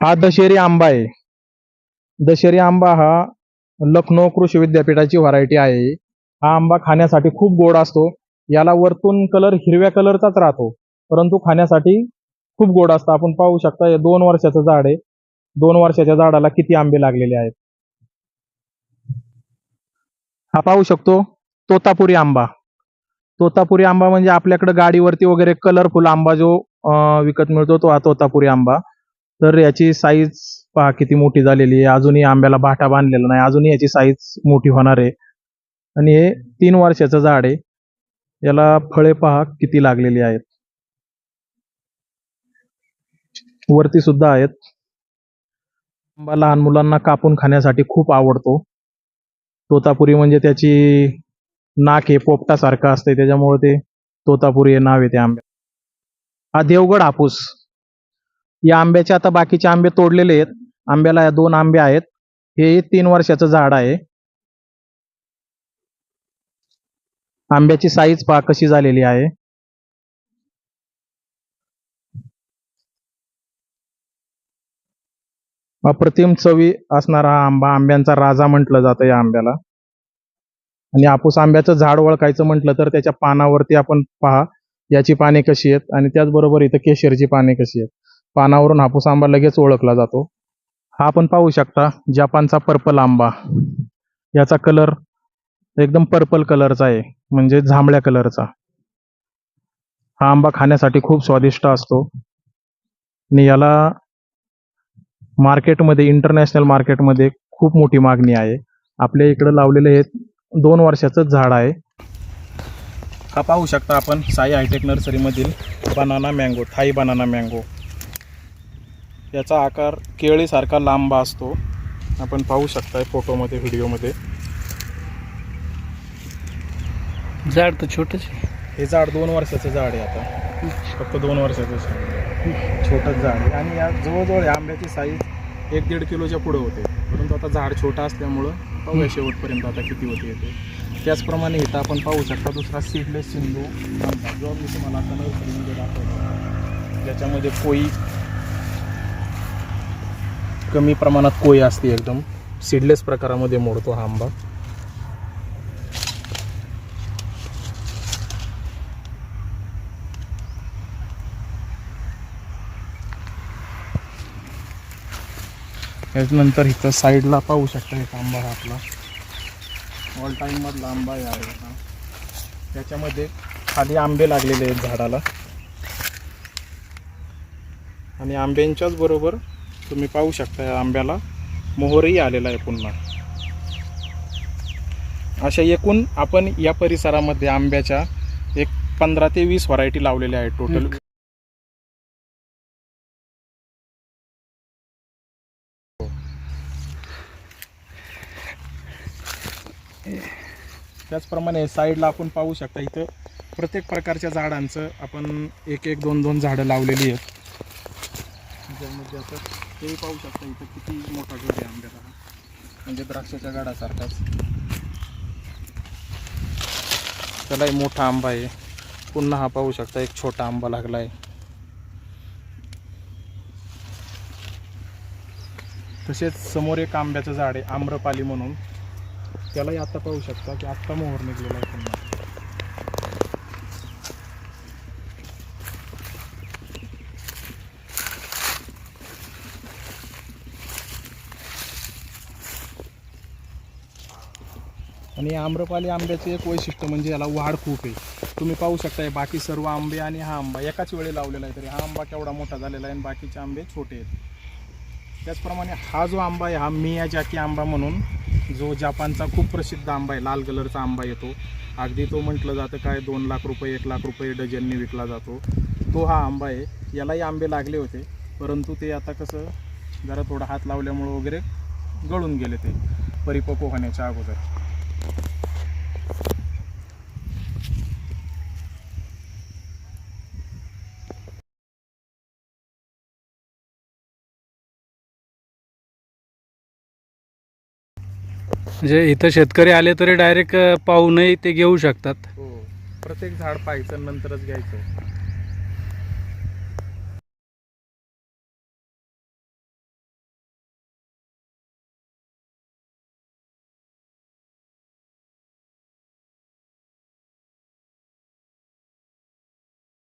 हा दशेरी आंबा आहे. दशेरी आंबा हा लखनौ कृषी विद्यापीठाची व्हरायटी आहे. हा आंबा खाण्यासाठी खूप गोड असतो. याला वरतून कलर हिरव्या कलरचाच राहतो. परंतु खाण्यासाठी खूप गोड असतं. आपण पाहू शकता हे दोन वर्षाचं झाड आहे. दोन वर्षाच्या झाडाला किती आंबे लागलेले आहेत? हा पाहू शकतो तोतापुरी आंबा. तोतापुरी आंबा म्हणजे आपल्याकडे गाडीवरती वगैरे कलरफुल आंबा जो विकत मिळतो तो हा तोतापुरी आंबा. तर याची साईज पहा किती मोठी झालेली आहे. अजूनही आंब्याला भाटा बांधलेला नाही. अजूनही याची साईज मोठी होणार आहे. आणि हे तीन वर्षाचं झाड आहे. याला फळे पहा किती लागलेली आहेत. वरती सुद्धा आहेत. आंबा लहान मुलांना कापून खाण्यासाठी खूप आवडतो. तोतापुरी म्हणजे त्याची नाक हे पोपटासारखं असते त्याच्यामुळे ते तोतापुरी हे नाव आहे त्या आंब्या हा देवगड हापूस. या आंब्याचे आता बाकीचे आंबे तोडलेले आहेत. आंब्याला या दोन आंबे आहेत. हे तीन वर्षाचं झाड आहे. आंब्याची साईज पहा कशी झालेली आहे. अप्रतिम चवी असणारा हा आंबा आंब्यांचा राजा म्हटलं जातं या आंब्याला. आणि आपूस आंब्याचं झाड ओळखायचं म्हटलं तर त्याच्या पानावरती आपण पहा याची पाने कशी आहेत. आणि त्याचबरोबर इथं केशरची पाने कशी आहेत. पानावरून हापूस आंबा लगेच ओळखला जातो. हा आपण पाहू शकता जपानचा पर्पल आंबा. याचा कलर एकदम पर्पल कलरचा आहे म्हणजे जांभळ्या कलरचा हा आंबा खाण्यासाठी खूप स्वादिष्ट असतो. आणि याला मार्केटमध्ये इंटरनॅशनल मार्केटमध्ये खूप मोठी मागणी आहे. आपल्या इकडं लावलेले हे दोन वर्षाचंच झाड आहे. हा पाहू शकता आपण Sai hi tech नर्सरीमधील banana mango Thai banana mango याचा आकार केळीसारखा लांबा असतो. आपण पाहू शकताय फोटोमध्ये व्हिडिओमध्ये. झाड तर छोटच हे झाड दोन वर्षाचं झाड आहे आता. फक्त दोन वर्षाचं छोटंच झाड आहे. आणि या जवळजवळ या आंब्याची साईज एक दीड किलोच्या पुढे होते. परंतु आता झाड छोटं असल्यामुळं पाहूया शेवटपर्यंत आता किती होते ते. त्याचप्रमाणे इथं आपण पाहू शकता दुसरा सीडलेस सिंधू जो मी तुम्हाला आता नर्सरीमध्ये दाखवतो. ज्याच्यामध्ये कोई कमी प्रमाणात कोई असते एकदम. सीडलेस प्रकारामध्ये मोडतो हा आंबा. त्याच्यानंतर इथं साईडला पाहू शकता एक आंबा हा आपला. ऑल टाईम मधला आंबा आहे त्याच्यामध्ये खाली आंबे लागलेले आहेत झाडाला. आणि आंब्यांच्याच बरोबर तुम्ही पाहू शकता या आंब्याला. मोहरही आलेला आहे पुन्हा. अशा एकूण आपण या परिसरामध्ये आंब्याच्या एक पंधरा ते वीस व्हरायटी लावलेल्या आहेत टोटल त्याचप्रमाणे साईडला आपण पाहू शकता इथं प्रत्येक प्रकारच्या झाडांचं आपण एक एक दोन दोन झाडं लावलेली आहेत. म्हणजे ज्यामध्ये असं तेही पाहू शकता इथं किती मोठा गड आहे आंब्याचा हा. म्हणजे द्राक्षाच्या गाडासारखाच. त्यालाही मोठा आंबा आहे. पुन्हा हा पाहू शकता एक छोटा आंबा लागला आहे तसेच समोर एक आंब्याचं झाड आहे आम्रपाली म्हणून. त्यालाही आत्ता पाहू शकता की आत्ता मोहर निघलेला आहे पुन्हा. आणि आम्रपाली आंब्याचं एक वैशिष्ट्य म्हणजे याला वाढ खूप आहे. तुम्ही पाहू शकताय बाकी सर्व आंबे आणि हा आंबा एकाच वेळी लावलेला आहे तरी हा आंबा केवढा मोठा झालेला आहे आणि बाकीचे आंबे छोटे आहेत. त्याचप्रमाणे हा जो आंबा आहे हा मिया जाकी आंबा म्हणून जो जपानचा खूप प्रसिद्ध आंबा आहे लाल कलरचा आंबा येतो. अगदी तो म्हटलं जातं काय दोन लाख रुपये एक लाख रुपये डझनने विकला जातो. तो हा आंबा आहे. यालाही आंबे लागले होते परंतु ते आता कसं जरा थोडा हात लावल्यामुळं वगैरे गळून गेले ते परिपक्व होण्याच्या अगोदर. म्हणजे इथं शेतकरी आले तरी डायरेक्ट पाहूनही ते घेऊ शकतात. हो. प्रत्येक झाड पाहायचं नंतरच घ्यायचं.